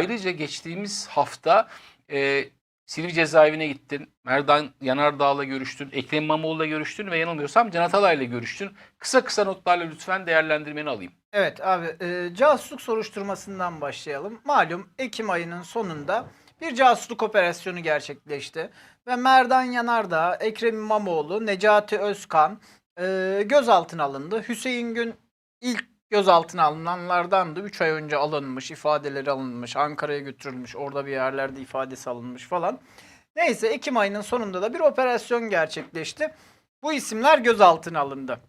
Ayrıca geçtiğimiz hafta e, Silivri cezaevine gittin. Merdan Yanardağ'la görüştün. Ekrem İmamoğlu'yla görüştün ve yanılmıyorsam Can Atalay'la görüştün. Kısa kısa notlarla lütfen değerlendirmeni alayım. Evet abi e, casusluk soruşturmasından başlayalım. Malum Ekim ayının sonunda bir casusluk operasyonu gerçekleşti. Ve Merdan Yanardağ, Ekrem İmamoğlu, Necati Özkan e, gözaltına alındı. Hüseyin Gün ilk gözaltına alınanlardandı. 3 ay önce alınmış, ifadeleri alınmış, Ankara'ya götürülmüş, orada bir yerlerde ifadesi alınmış falan. Neyse Ekim ayının sonunda da bir operasyon gerçekleşti. Bu isimler gözaltına alındı.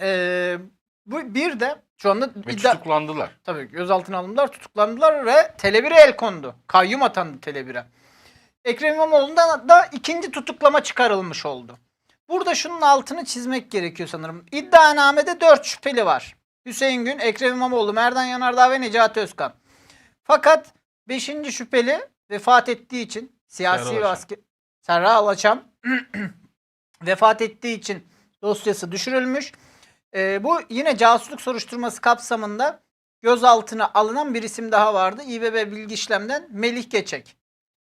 E, bu bir de şu anda Ve iddia- tutuklandılar. Tabii gözaltına alındılar, tutuklandılar ve Tele1'e el kondu. Kayyum atandı Tele1'e. Ekrem İmamoğlu'ndan da ikinci tutuklama çıkarılmış oldu. Burada şunun altını çizmek gerekiyor sanırım. İddianamede dört şüpheli var. Hüseyin Gün, Ekrem İmamoğlu, Merdan Yanardağ ve Necati Özkan. Fakat beşinci şüpheli vefat ettiği için siyasi Serra ve asker... Serra Alaçam vefat ettiği için dosyası düşürülmüş. Ee, bu yine casusluk soruşturması kapsamında gözaltına alınan bir isim daha vardı. İBB Bilgi İşlem'den Melih Geçek.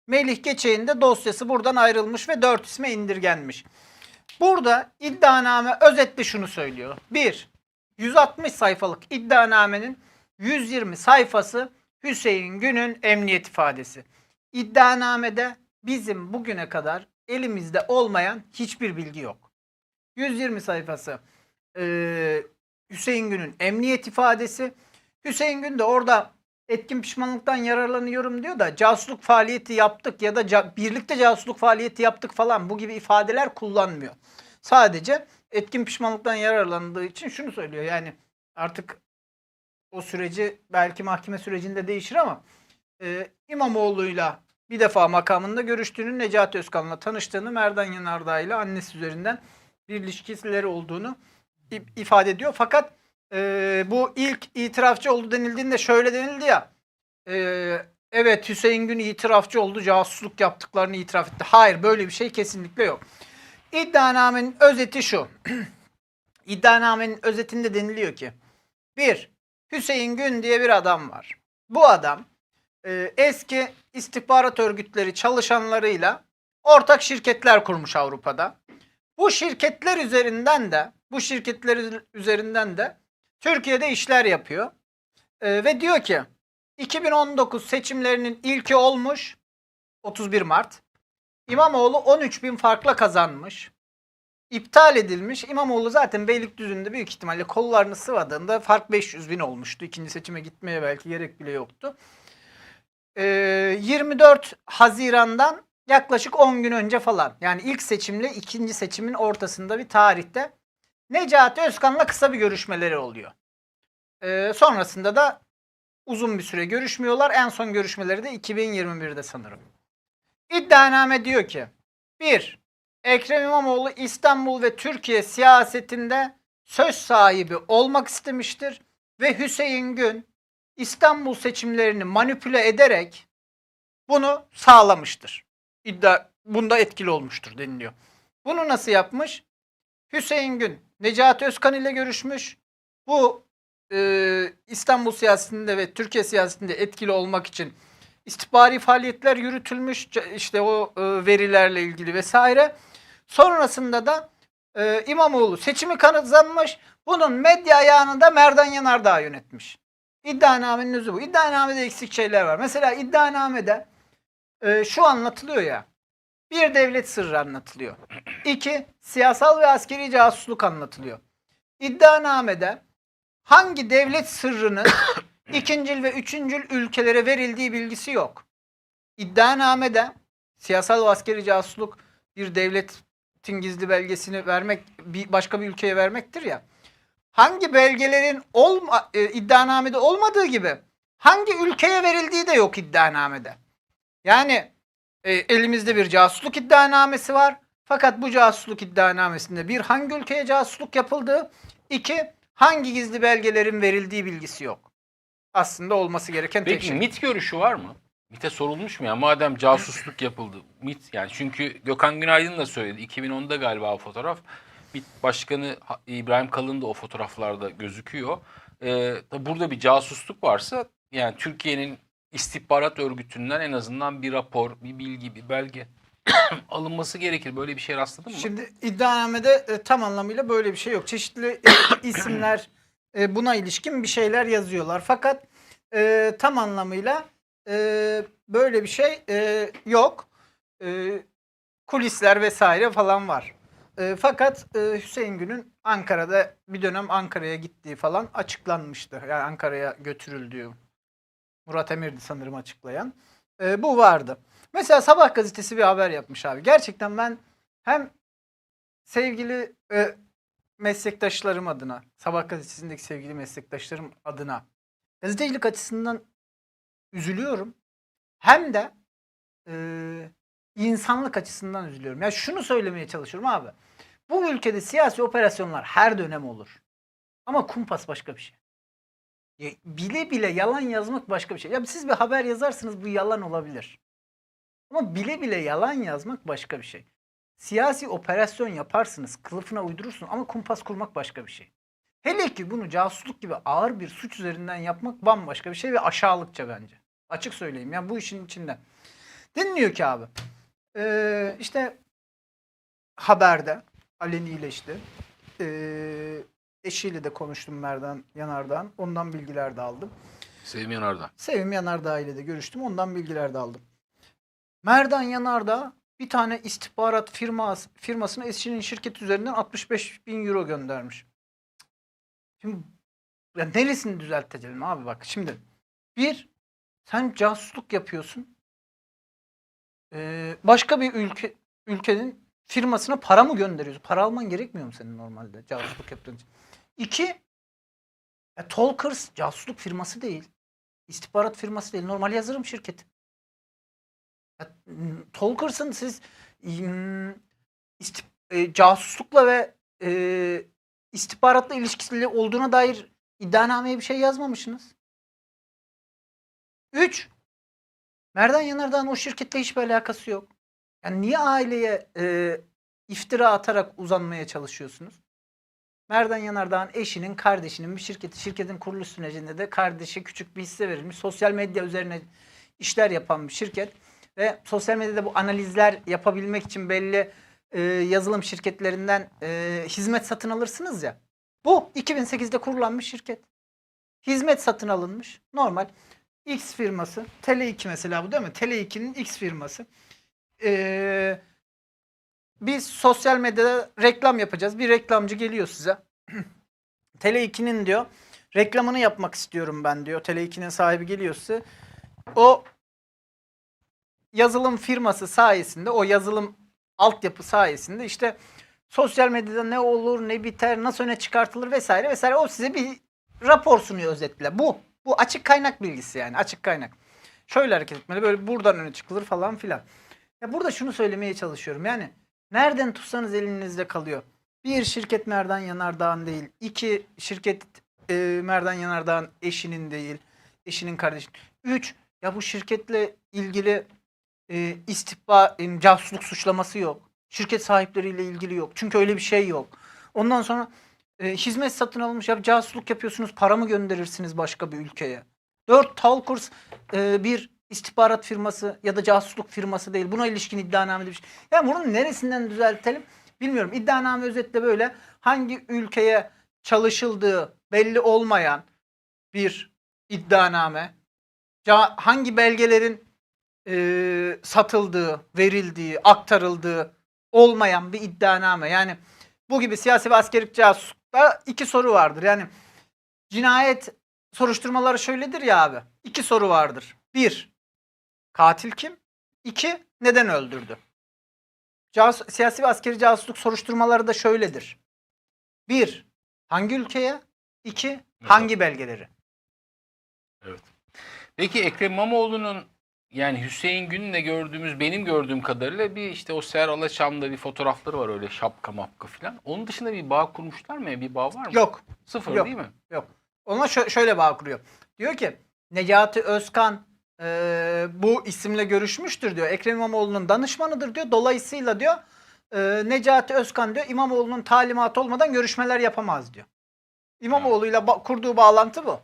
Melih Geçek'in de dosyası buradan ayrılmış ve 4 isme indirgenmiş. Burada iddianame özetle şunu söylüyor. 1. 160 sayfalık iddianamenin 120 sayfası Hüseyin Gün'ün emniyet ifadesi. İddianamede bizim bugüne kadar elimizde olmayan hiçbir bilgi yok. 120 sayfası ee, Hüseyin Gün'ün emniyet ifadesi. Hüseyin Gün de orada etkin pişmanlıktan yararlanıyorum diyor da casusluk faaliyeti yaptık ya da ca- birlikte casusluk faaliyeti yaptık falan bu gibi ifadeler kullanmıyor. Sadece etkin pişmanlıktan yararlandığı için şunu söylüyor yani artık o süreci belki mahkeme sürecinde değişir ama e, İmamoğlu'yla bir defa makamında görüştüğünü, Necati Özkan'la tanıştığını, Merdan Yanardağ ile annesi üzerinden bir ilişkileri olduğunu ifade ediyor. Fakat e, bu ilk itirafçı oldu denildiğinde şöyle denildi ya. e, evet Hüseyin Gün itirafçı oldu, casusluk yaptıklarını itiraf etti. Hayır böyle bir şey kesinlikle yok. İddianamenin özeti şu. İddianamenin özetinde deniliyor ki bir Hüseyin Gün diye bir adam var. Bu adam e, eski istihbarat örgütleri çalışanlarıyla ortak şirketler kurmuş Avrupa'da. Bu şirketler üzerinden de bu şirketler üzerinden de Türkiye'de işler yapıyor. E, ve diyor ki 2019 seçimlerinin ilki olmuş 31 Mart. İmamoğlu 13 bin farkla kazanmış. İptal edilmiş. İmamoğlu zaten Beylikdüzü'nde büyük ihtimalle kollarını sıvadığında fark 500 bin olmuştu. İkinci seçime gitmeye belki gerek bile yoktu. Ee, 24 Haziran'dan yaklaşık 10 gün önce falan yani ilk seçimle ikinci seçimin ortasında bir tarihte Necati Özkan'la kısa bir görüşmeleri oluyor. Ee, sonrasında da uzun bir süre görüşmüyorlar. En son görüşmeleri de 2021'de sanırım. İddianame diyor ki 1. Ekrem İmamoğlu İstanbul ve Türkiye siyasetinde söz sahibi olmak istemiştir ve Hüseyin Gün İstanbul seçimlerini manipüle ederek bunu sağlamıştır. İddia bunda etkili olmuştur deniliyor. Bunu nasıl yapmış? Hüseyin Gün Necati Özkan ile görüşmüş. Bu e, İstanbul siyasetinde ve Türkiye siyasetinde etkili olmak için istihbari faaliyetler yürütülmüş. İşte o e, verilerle ilgili vesaire. Sonrasında da e, İmamoğlu seçimi kazanmış. Bunun medya ayağını da Merdan Yanardağ yönetmiş. İddianamenin özü bu. İddianamede eksik şeyler var. Mesela iddianamede e, şu anlatılıyor ya. Bir devlet sırrı anlatılıyor. İki, siyasal ve askeri casusluk anlatılıyor. İddianamede hangi devlet sırrının ikincil ve üçüncül ülkelere verildiği bilgisi yok. İddianamede siyasal ve askeri casusluk bir devletin gizli belgesini vermek, bir başka bir ülkeye vermektir ya. Hangi belgelerin olma, e, iddianamede olmadığı gibi hangi ülkeye verildiği de yok iddianamede. Yani e, elimizde bir casusluk iddianamesi var. Fakat bu casusluk iddianamesinde bir hangi ülkeye casusluk yapıldığı, iki hangi gizli belgelerin verildiği bilgisi yok. Aslında olması gereken tek Peki şey. MIT görüşü var mı? MIT'e sorulmuş mu ya? Madem casusluk yapıldı. MIT yani çünkü Gökhan Günaydın da söyledi. 2010'da galiba o fotoğraf. MIT Başkanı İbrahim Kalın da o fotoğraflarda gözüküyor. Ee, burada bir casusluk varsa yani Türkiye'nin istihbarat örgütünden en azından bir rapor, bir bilgi, bir belge alınması gerekir. Böyle bir şey rastladın mı? Şimdi iddianamede e, tam anlamıyla böyle bir şey yok. Çeşitli e, isimler e, buna ilişkin bir şeyler yazıyorlar. Fakat e, tam anlamıyla e, böyle bir şey e, yok. E, kulisler vesaire falan var. E, fakat e, Hüseyin Gün'ün Ankara'da bir dönem Ankara'ya gittiği falan açıklanmıştı. Yani Ankara'ya götürüldüğü. Murat Emir'di sanırım açıklayan. E, bu vardı. Mesela Sabah gazetesi bir haber yapmış abi. Gerçekten ben hem sevgili e, meslektaşlarım adına, Sabah gazetesindeki sevgili meslektaşlarım adına gazetecilik açısından üzülüyorum. Hem de e, insanlık açısından üzülüyorum. Ya şunu söylemeye çalışıyorum abi. Bu ülkede siyasi operasyonlar her dönem olur. Ama kumpas başka bir şey. Ya Bile bile yalan yazmak başka bir şey. Ya siz bir haber yazarsınız bu yalan olabilir. Ama bile bile yalan yazmak başka bir şey. Siyasi operasyon yaparsınız, kılıfına uydurursun ama kumpas kurmak başka bir şey. Hele ki bunu casusluk gibi ağır bir suç üzerinden yapmak bambaşka bir şey ve aşağılıkça bence. Açık söyleyeyim ya bu işin içinde. Deniliyor ki abi eee, işte haberde alenileşti. Eee eşiyle de konuştum Merdan Yanardağ'ın. Ondan bilgiler de aldım. Sevim Yanardağ. Sevim Yanardağ ile de görüştüm. Ondan bilgiler de aldım. Merdan Yanardağ bir tane istihbarat firması, firmasına eşinin şirket üzerinden 65 bin euro göndermiş. Şimdi ya neresini düzeltelim abi bak şimdi. Bir, sen casusluk yapıyorsun. Ee, başka bir ülke ülkenin firmasına para mı gönderiyorsun? Para alman gerekmiyor mu senin normalde casusluk yaptığın için? İki, ya Talkers casusluk firması değil. İstihbarat firması değil. Normal yazılım şirketi. Ya, m, Talkers'ın siz e, casuslukla ve e, istihbaratla ilişkili olduğuna dair iddianameye bir şey yazmamışsınız. Üç, Merdan Yanardağ'ın o şirketle hiçbir alakası yok. Yani niye aileye e, iftira atarak uzanmaya çalışıyorsunuz? Merdan Yanardağ'ın eşinin, kardeşinin bir şirketi, şirketin kuruluş sürecinde de kardeşi küçük bir hisse verilmiş. Sosyal medya üzerine işler yapan bir şirket ve sosyal medyada bu analizler yapabilmek için belli e, yazılım şirketlerinden e, hizmet satın alırsınız ya. Bu 2008'de kurulan bir şirket. Hizmet satın alınmış. Normal. X firması. Tele2 mesela bu değil mi? Tele2'nin X firması. Eee biz sosyal medyada reklam yapacağız. Bir reklamcı geliyor size. Tele2'nin diyor reklamını yapmak istiyorum ben diyor. Tele2'nin sahibi geliyor size. O yazılım firması sayesinde, o yazılım altyapı sayesinde işte sosyal medyada ne olur, ne biter, nasıl öne çıkartılır vesaire vesaire o size bir rapor sunuyor özetle. Bu. Bu açık kaynak bilgisi yani açık kaynak. Şöyle hareket etmeli, böyle buradan öne çıkılır falan filan. Ya burada şunu söylemeye çalışıyorum. Yani nereden tutsanız elinizde kalıyor. Bir şirket Merdan Yanardağ'ın değil. iki şirket e, Merdan Yanardağ'ın eşinin değil. Eşinin kardeşinin. Üç ya bu şirketle ilgili e, istihba, e, casusluk suçlaması yok. Şirket sahipleriyle ilgili yok. Çünkü öyle bir şey yok. Ondan sonra e, hizmet satın alınmış. Ya casusluk yapıyorsunuz. Para mı gönderirsiniz başka bir ülkeye? Dört Talkers e, bir istihbarat firması ya da casusluk firması değil. Buna ilişkin iddianamede bir şey. Yani bunun neresinden düzeltelim bilmiyorum. İddianame özetle böyle hangi ülkeye çalışıldığı belli olmayan bir iddianame. Hangi belgelerin e, satıldığı, verildiği, aktarıldığı olmayan bir iddianame. Yani bu gibi siyasi ve askeri casuslukta iki soru vardır. Yani cinayet soruşturmaları şöyledir ya abi. İki soru vardır. Bir, katil kim? İki, neden öldürdü? Cas- siyasi ve askeri casusluk soruşturmaları da şöyledir. Bir, hangi ülkeye? İki, hangi belgeleri? Peki Ekrem İmamoğlu'nun yani Hüseyin Gün'le gördüğümüz benim gördüğüm kadarıyla bir işte o Ser Alaçam'da bir fotoğrafları var öyle şapka mapka falan. Onun dışında bir bağ kurmuşlar mı? Bir bağ var mı? Yok. Sıfır Yok. değil mi? Yok. Ona şö- şöyle bağ kuruyor. Diyor ki Necati Özkan e, bu isimle görüşmüştür diyor. Ekrem İmamoğlu'nun danışmanıdır diyor. Dolayısıyla diyor e, Necati Özkan diyor İmamoğlu'nun talimatı olmadan görüşmeler yapamaz diyor. İmamoğlu'yla ba- kurduğu bağlantı bu.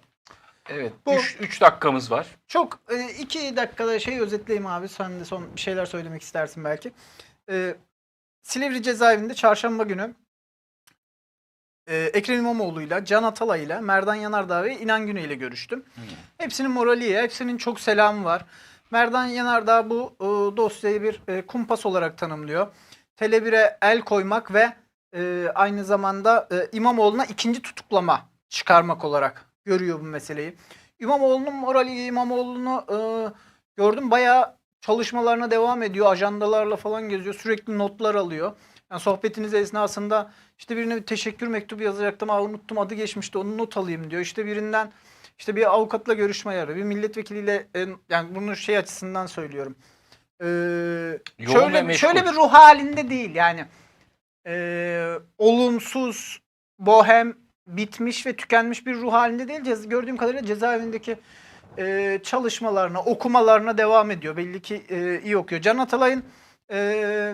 Evet. Bu- 3 dakikamız var. Çok e, iki dakikada şey özetleyeyim abi. Sen de son bir şeyler söylemek istersin belki. E, Silivri cezaevinde çarşamba günü e, Ekrem İmamoğlu'yla, Can Atalay'la, Merdan Yanardağ ve İnan Güney ile görüştüm. Hepsinin morali iyi, hepsinin çok selamı var. Merdan Yanardağ bu e, dosyayı bir e, kumpas olarak tanımlıyor. Tele1'e el koymak ve e, aynı zamanda e, İmamoğlu'na ikinci tutuklama çıkarmak olarak görüyor bu meseleyi. İmamoğlu'nun morali İmamoğlu'nu e, gördüm bayağı çalışmalarına devam ediyor. Ajandalarla falan geziyor. Sürekli notlar alıyor. Yani sohbetiniz esnasında işte birine bir teşekkür mektubu yazacaktım. Aa, unuttum adı geçmişti onu not alayım diyor. İşte birinden işte bir avukatla görüşme yarı, bir milletvekiliyle e, yani bunu şey açısından söylüyorum. Ee, Yoğun şöyle şöyle bir ruh halinde değil yani. Ee, olumsuz, bohem, bitmiş ve tükenmiş bir ruh halinde değil. Cez- gördüğüm kadarıyla cezaevindeki e, çalışmalarına, okumalarına devam ediyor. Belli ki e, iyi okuyor. Can Atalay'ın e,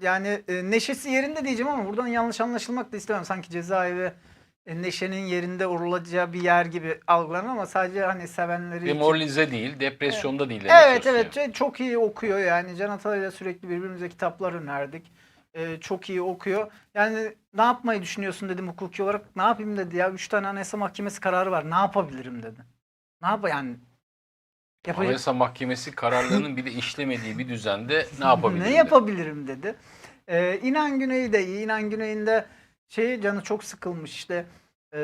yani e, neşesi yerinde diyeceğim ama buradan yanlış anlaşılmak da istemem. Sanki cezaevi e, neşenin yerinde olacağı bir yer gibi algılanır ama sadece hani sevenleri Demoralize değil, depresyonda değil. demek Evet istiyorsun evet çok iyi okuyor yani Can Atalay'la sürekli birbirimize kitaplar önerdik. Ee, çok iyi okuyor. Yani ne yapmayı düşünüyorsun dedim hukuki olarak. Ne yapayım dedi ya. Üç tane anayasa mahkemesi kararı var. Ne yapabilirim dedi. Ne yap yani? Yapacak Anayasa Mahkemesi kararlarının bile işlemediği bir düzende ne yapabilirim? ne yapabilirim dedi. Ee, İnan Güney de iyi. İnan Güney'in de şeyi canı çok sıkılmış işte. Ee,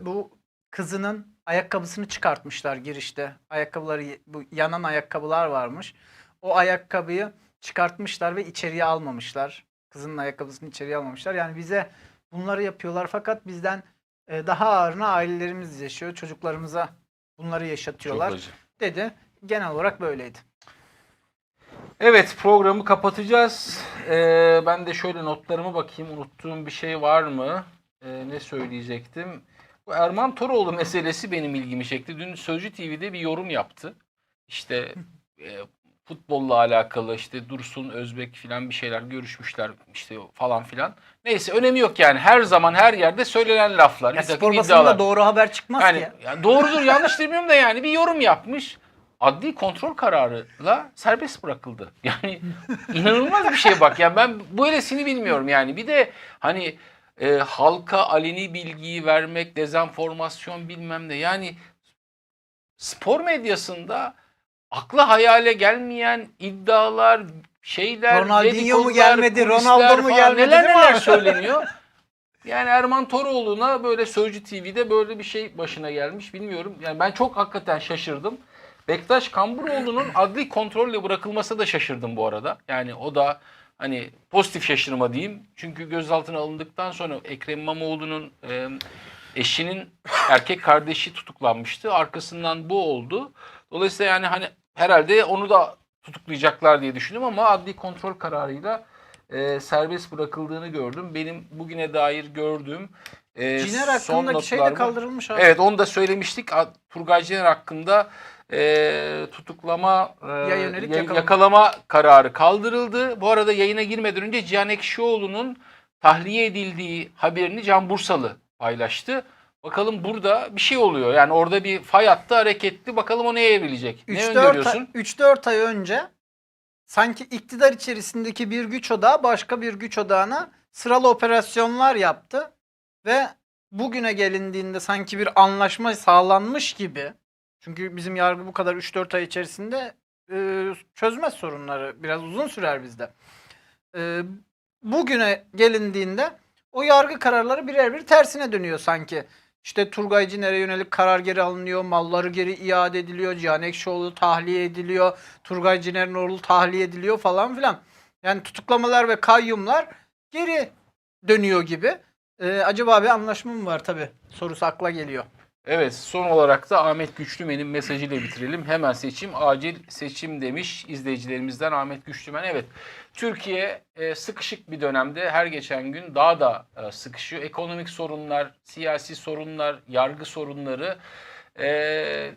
bu kızının ayakkabısını çıkartmışlar girişte. Ayakkabıları bu yanan ayakkabılar varmış. O ayakkabıyı çıkartmışlar ve içeriye almamışlar. Kızının ayakkabısını içeriye almamışlar. Yani bize bunları yapıyorlar fakat bizden e, daha ağırına ailelerimiz yaşıyor. Çocuklarımıza bunları Çok yaşatıyorlar acı. dedi. Genel olarak böyleydi. Evet programı kapatacağız. Ee, ben de şöyle notlarıma bakayım. Unuttuğum bir şey var mı? Ee, ne söyleyecektim? Bu Erman Toroğlu meselesi benim ilgimi çekti. Dün Sözcü TV'de bir yorum yaptı. İşte e, futbolla alakalı işte Dursun Özbek filan bir şeyler görüşmüşler işte falan filan. Neyse önemi yok yani. Her zaman her yerde söylenen laflar. Ya spor basınında doğru haber çıkmaz Yani, ki. ya. yani doğrudur yanlış demiyorum da yani bir yorum yapmış. Adli kontrol kararıyla serbest bırakıldı. Yani inanılmaz bir şey bak. Yani ben böylesini bilmiyorum yani. Bir de hani e, halka aleni bilgiyi vermek, dezenformasyon bilmem ne. Yani spor medyasında akla hayale gelmeyen iddialar, şeyler, Ronaldinho mu gelmedi, Ronaldo mu gelmedi neler neler söyleniyor. Yani Erman Toroğlu'na böyle Sözcü TV'de böyle bir şey başına gelmiş bilmiyorum. Yani ben çok hakikaten şaşırdım. Bektaş Kamburoğlu'nun adli kontrolle bırakılması da şaşırdım bu arada. Yani o da hani pozitif şaşırma diyeyim. Çünkü gözaltına alındıktan sonra Ekrem İmamoğlu'nun e, eşinin erkek kardeşi tutuklanmıştı. Arkasından bu oldu. Dolayısıyla yani hani herhalde onu da tutuklayacaklar diye düşündüm ama adli kontrol kararıyla e, serbest bırakıldığını gördüm. Benim bugüne dair gördüğüm e, Ciner hakkındaki şey de kaldırılmış abi. Evet onu da söylemiştik. Turgay Ciner hakkında e, tutuklama e, yönelik ya- yakalama. yakalama kararı kaldırıldı. Bu arada yayına girmeden önce Cihan Ekşioğlu'nun tahliye edildiği haberini Can Bursalı paylaştı. Bakalım burada bir şey oluyor. Yani orada bir fay hattı hareketli. Bakalım o neye evrilecek? Ne 3-4 öngörüyorsun? ay, 3-4 ay önce sanki iktidar içerisindeki bir güç odağı başka bir güç odağına sıralı operasyonlar yaptı ve bugüne gelindiğinde sanki bir anlaşma sağlanmış gibi çünkü bizim yargı bu kadar 3-4 ay içerisinde e, çözmez sorunları. Biraz uzun sürer bizde. E, bugüne gelindiğinde o yargı kararları birer bir tersine dönüyor sanki. İşte Turgay Ciner'e yönelik karar geri alınıyor, malları geri iade ediliyor, Cihan Ekşioğlu tahliye ediliyor, Turgay Ciner'in oğlu tahliye ediliyor falan filan. Yani tutuklamalar ve kayyumlar geri dönüyor gibi. Ee, acaba bir anlaşma mı var tabi sorusu akla geliyor. Evet son olarak da Ahmet Güçlümen'in mesajıyla bitirelim. Hemen seçim, acil seçim demiş izleyicilerimizden Ahmet Güçlümen. Evet Türkiye e, sıkışık bir dönemde her geçen gün daha da e, sıkışıyor. Ekonomik sorunlar, siyasi sorunlar, yargı sorunları. E,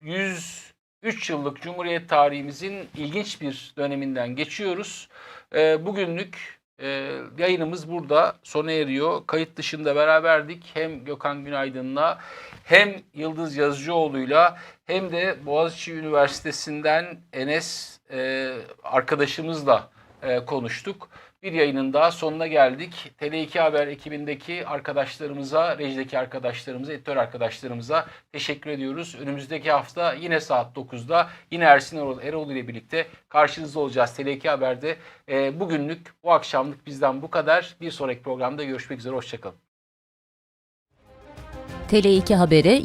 103 yıllık Cumhuriyet tarihimizin ilginç bir döneminden geçiyoruz. E, bugünlük Ee, yayınımız burada sona eriyor. Kayıt dışında beraberdik. Hem Gökhan Günaydın'la hem Yıldız Yazıcıoğlu'yla hem de Boğaziçi Üniversitesi'nden Enes e, arkadaşımızla e, konuştuk. Bir yayının daha sonuna geldik. Tele2 Haber ekibindeki arkadaşlarımıza, rejideki arkadaşlarımıza, editör arkadaşlarımıza teşekkür ediyoruz. Önümüzdeki hafta yine saat 9'da yine Ersin Erol, Eroğlu ile birlikte karşınızda olacağız Tele2 Haber'de. E, bugünlük, bu akşamlık bizden bu kadar. Bir sonraki programda görüşmek üzere, hoşçakalın. Tele2 Haber'e